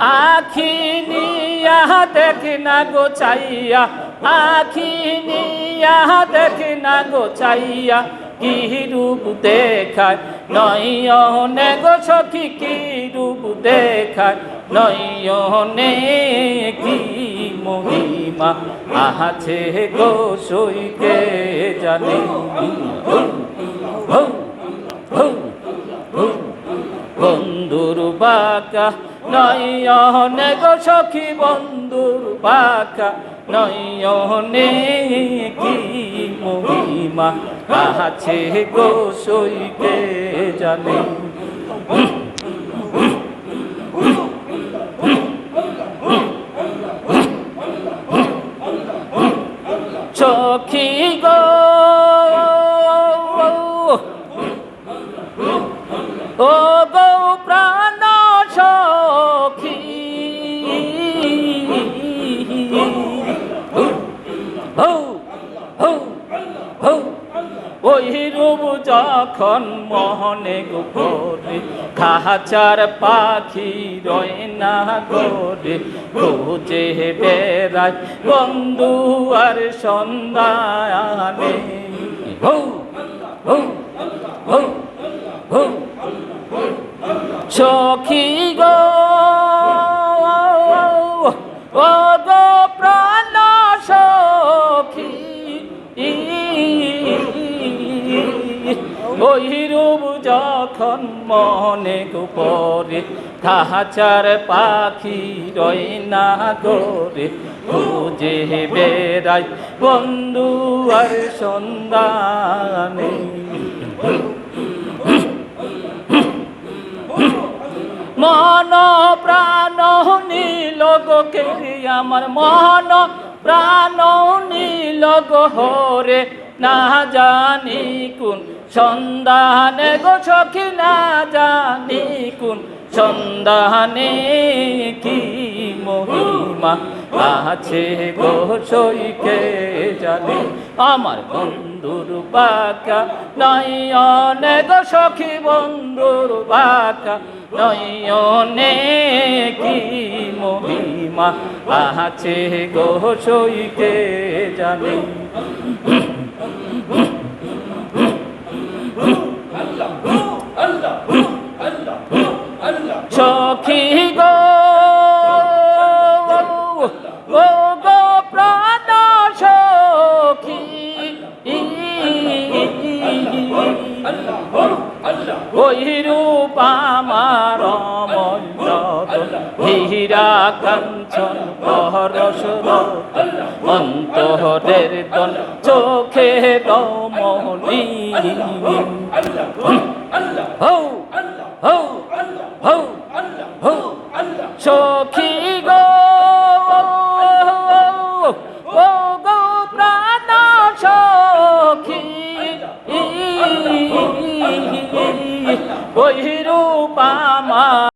আখি নিয়া দেখ না গো চাইয়া, আখি নিয়া দেখ না গো চাইয়া, কি রূপ দেখায়? নয়নে গো সখী, কি রূপ দেখায়? নয়নে কি মহিমা? আছে গো সইকে জানি হৌ, হৌ, হৌ, হৌ। বন্ধুর বাঁকা নয়নে গো সখী বন্ধুর বাঁকা নয়নে কি মহিমা আছে গো সইকে জানে। সখী গো রূপ যখন মোহনে গোপরে খাচার পাখি রয় না গোরে খোঁজে বেড়ায় বন্ধু আর হৌ হৌ হৌ। সখী ওই যখন মনে গোপরে খাচার পাখি রয় না গোরে খুঁজে বেড়াই বন্ধু আর সন্ধানে। মন প্রাণ নীল গো কেরি আমার মন প্রাণ নীল গো হরে। না জানি কোন সন্ধানে গো সখী, না জানি কোন সন্ধানে কি মহিমা আছে গো সইকে জানে। আমার বন্ধুর বাঁকা নয়নে গো সখী, বন্ধুর বাঁকা নয়নে কি মহিমা আছে গো সইকে জানে। সখী ওই রূপ আমার হীরা কাঞ্চন পরশ অন্তরের দন চোখে রমণী হৌ হৌ হৌ হৌ সখী গো ওই রূপ